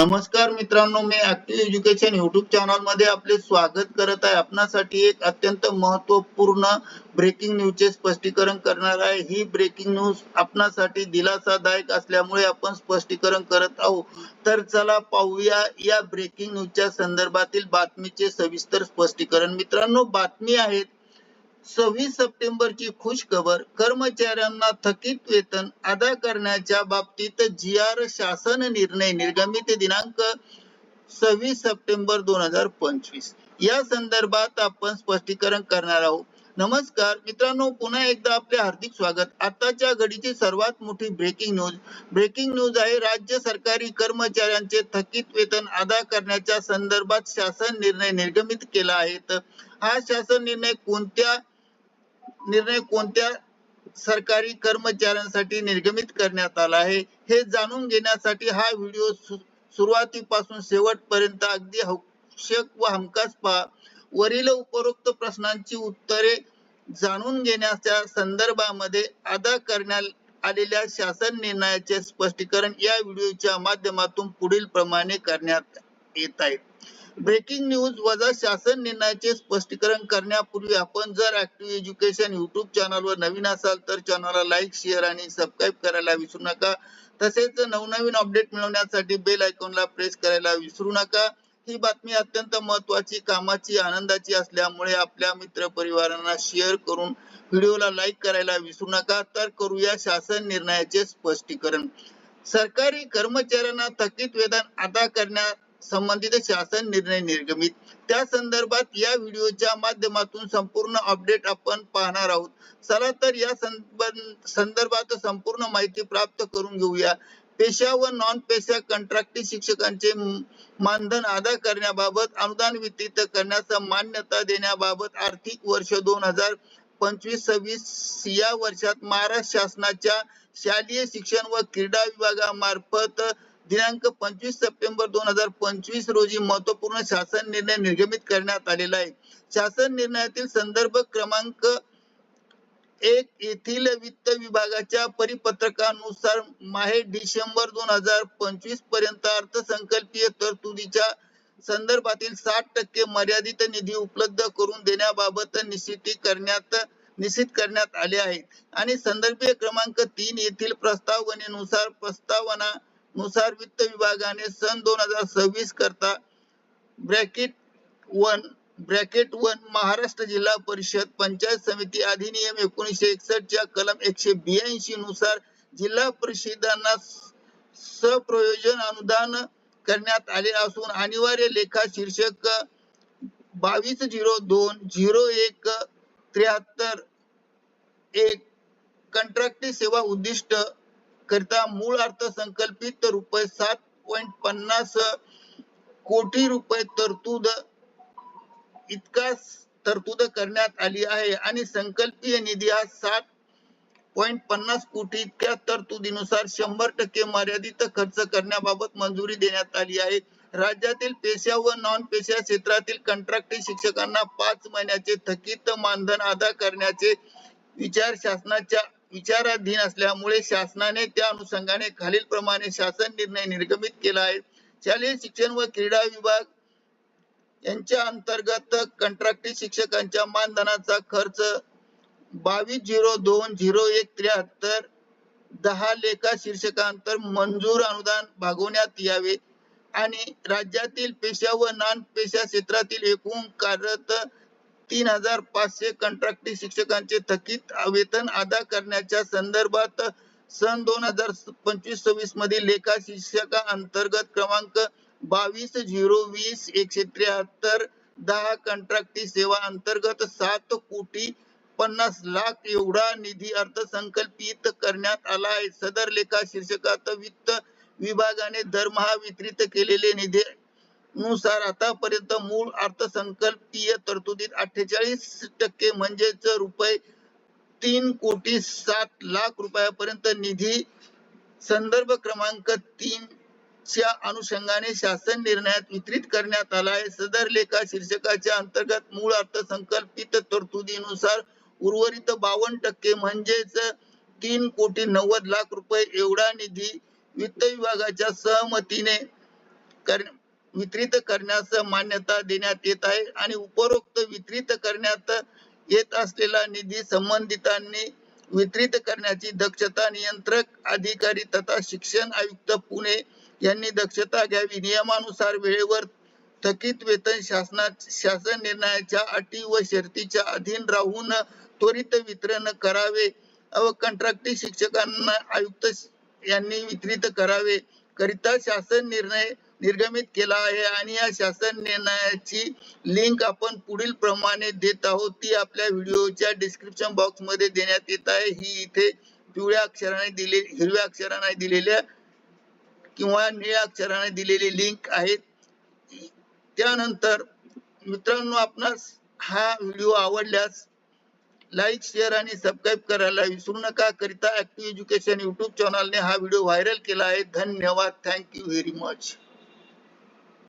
नमस्कार मित्रांनो मी ऍक्टिव्ह एज्युकेशन युट्यूब चॅनलमध्ये आपले स्वागत करत आहे. आपणासाठी एक अत्यंत महत्त्वपूर्ण ब्रेकिंग न्यूजचे स्पष्टीकरण करणार आहे. ही ब्रेकिंग न्यूज आपणासाठी दिलासादायक असल्यामुळे आपण स्पष्टीकरण करत आहोत. तर चला पाहूया या ब्रेकिंग न्यूजच्या संदर्भातील बातमीचे सविस्तर स्पष्टीकरण. मित्रांनो बातमी आहेत सव्वीस सप्टेंबरची खुश खबर कर्मचाऱ्यांना थकीत वेतन अदा करण्याच्या बाबतीत जी आर शासन निर्णय निर्गमित दिनांक सव्वीस सप्टेंबर दोन हजार पंचवीस. या संदर्भात आपण स्पष्टीकरण करणार आहोत. नमस्कार मित्रांनो पुन्हा एकदा आपले हार्दिक स्वागत. आताच्या घडीची सर्वात मोठी ब्रेकिंग न्यूज ब्रेकिंग न्यूज आहे राज्य सरकारी कर्मचाऱ्यांचे थकीत वेतन अदा करण्याच्या संदर्भात शासन निर्णय निर्गमित केला आहे. हा शासन निर्णय कोणत्या निर्णय कोणत्या सरकारी कर्मचाऱ्यांसाठी निर्गमित करण्यात आला आहे हे जाणून घेण्यासाठी हा व्हिडिओ सुरुवातीपासून शेवटपर्यंत अगदी आवश्यक व हमखास पहा. वरील उपरोक्त प्रश्नांची उत्तरे जाणून घेण्याच्या संदर्भामध्ये अदा करण्यात आलेल्या शासन निर्णयाचे स्पष्टीकरण या व्हिडिओच्या माध्यमातून पुढील प्रमाणे करण्यात येत आहे. ब्रेकिंग न्यूज वजा शासन निर्णयाचे स्पष्टीकरण करण्यापूर्वी आपण जर ऍक्टिव्ह एज्युकेशन युट्यूब चॅनलवर नवीन असाल तर चॅनलला लाईक शेअर आणि सबस्क्राईब करायला विसरू नका. तसेच नवनवीन अपडेट मिळवण्यासाठी बेल आयकॉनला प्रेस करायला विसरू नका. ही बातमी अत्यंत महत्वाची कामाची आनंदाची असल्यामुळे आपल्या मित्र परिवारांना शेअर करून व्हिडिओला लाईक करायला विसरू नका. तर करूया शासन निर्णयाचे स्पष्टीकरण. सरकारी कर्मचाऱ्यांना थकीत वेतन अदा करण्या संबंधित शासन निर्णय निर्गमित. त्या संदर्भात या व्हिडिओच्या माध्यमातून संपूर्ण अपडेट आपण पाहणार आहोत. चला तर या संदर्भात संपूर्ण माहिती प्राप्त करून घेऊया. पेशा व नॉन पेशा कंत्राटी शिक्षकांचे मानधन अदा करण्याबाबत अनुदान वितरित करण्यास मान्यता देण्याबाबत आर्थिक वर्ष दोन हजार पंचवीस सव्वीस या वर्षात महाराष्ट्र शासनाच्या शालेय शिक्षण व क्रीडा विभागामार्फत दिनांक पंचवीस सप्टेंबर दोन हजार पंचवीस रोजी महत्त्वपूर्ण शासन निर्णय निर्गमित करण्यात आलेला आहे. शासन निर्णयातील संदर्भ क्रमांक एक येथील वित्त विभागाच्या परिपत्रकानुसार माहे डिसेंबर दोन हजार पंचवीसपर्यंत अर्थसंकल्पीय तरतुदीच्या संदर्भातील साठ टक्के मर्यादित निधी उपलब्ध करून देण्याबाबत निश्चिती करण्यात निश्चित करण्यात आले आहे. आणि संदर्भीय क्रमांक तीन येथील प्रस्तावनेनुसार प्रस्तावना नुसार वित्त विभागाने सन दोन हजार सव्वीस करता bracket one bracket one Maharashtra जिल्हा परिषद पंचायत समिती अधिनियम एकोणीसशे एकसष्ट च्या कलम एकशे ब्याऐंशी नुसार जिल्हा परिषदांना सप्रयोजन अनुदान करण्यात आले असून अनिवार्य लेखा शीर्षक बावीस झिरो दोन झिरो एक त्र्याहत्तर एक कंत्राटी सेवा उद्दिष्ट करता मूळ अर्थसंकल्पित रुपये सात पॉइंट पन्नास कोटी रुपये तरतूद इतका तरतूद करण्यात आली आहे. आणि संकल्पीय निधी हा सात पॉइंट पन्नास कोटी इतक्या तरतुदीनुसार शंभर टक्के मर्यादित खर्च करण्याबाबत मंजुरी देण्यात आली आहे. राज्यातील पेशा व नॉन पेशा क्षेत्रातील कंत्राटी शिक्षकांना पाच महिन्याचे थकीत मानधन अदा करण्याचे विचार शासनाच्या विचाराधीन असल्यामुळे शासनाने त्या अनुषंगाने खालील प्रमाणे शासन निर्णय निर्गमित केला आहे. शालेय शिक्षण व क्रीडा विभाग यांच्या अंतर्गत कंत्राटी शिक्षकांच्या मानधनाचा खर्च बावीस झिरो दोन झिरो एक त्र्याहत्तर दहा लेखा शीर्षकांतर मंजूर अनुदान भागवण्यात यावे. आणि राज्यातील पेशा व नान पेशा क्षेत्रातील एकूण कार्यरत तीन हजार पाचशे कंत्राटी शिक्षकांचे थकीत वेतन अदा करण्याच्या संदर्भात सन दोन हजार पंचवीस सव्वीस मधील लेखा शिक्षका अंतर्गत क्रमांक बावीस झिरो वीस एकशे त्र्याहत्तर दहा कंत्राटी सेवा अंतर्गत सात कोटी पन्नास लाख एवढा निधी अर्थसंकल्पित करण्यात आला आहे. सदर लेखा शीर्षकात वित्त विभागाने दरमहा वितरित केलेले निधी नुसार आतापर्यंत मूळ अर्थसंकल्पीय तरतुदीत अठ्ठेचाळीस टक्के म्हणजेच रुपये तीन कोटी सात लाख रुपयापर्यंत निधी संदर्भ क्रमांक तीन च्या अनुषंगाने शासन निर्णयात वितरित करण्यात आला आहे. सदर लेखा शीर्षकाच्या अंतर्गत मूळ अर्थसंकल्पित तरतुदीनुसार उर्वरित बावन्न टक्के म्हणजेच तीन कोटी नव्वद लाख रुपये एवढा निधी वित्त विभागाच्या सहमतीने कर वितरित करण्यास मान्यता देण्यात येत आहे आणि उपरोक्त वितरित करण्यात येत असलेला निधी संबंधितांनी वितरित करण्याची दक्षता नियंत्रक अधिकारी तथा शिक्षण आयुक्त पुणे यांनी दक्षता घ्यावी. नियमानुसार वेळेवर थकीत वेतन शासना शासन निर्णयाच्या अटी व शर्तीच्या अधीन राहून त्वरित वितरण करावे व कंत्राटी शिक्षकांना आयुक्त यांनी वितरित करावे. करिता शासन निर्णय निर्गमित केला आहे आणि या शासन निर्णयाची लिंक आपण पुढील प्रमाणे देत आहोत. ती आपल्या व्हिडिओच्या डिस्क्रिप्शन बॉक्समध्ये देण्यात येत आहे. ही इथे पिवळ्या अक्षराने दिलेली हिरव्या अक्षराने दिलेल्या किंवा निळ्या अक्षराने दिलेली लिंक आहे त्यानंतर मित्रांनो आपणास हा व्हिडिओ आवडल्यास लाईक शेअर आणि सबस्क्राईब करायला विसरू नका. करिता ऍक्टिव्ह एज्युकेशन युट्यूब चॅनलने हा व्हिडिओ व्हायरल केला आहे. धन्यवाद. Thank you very much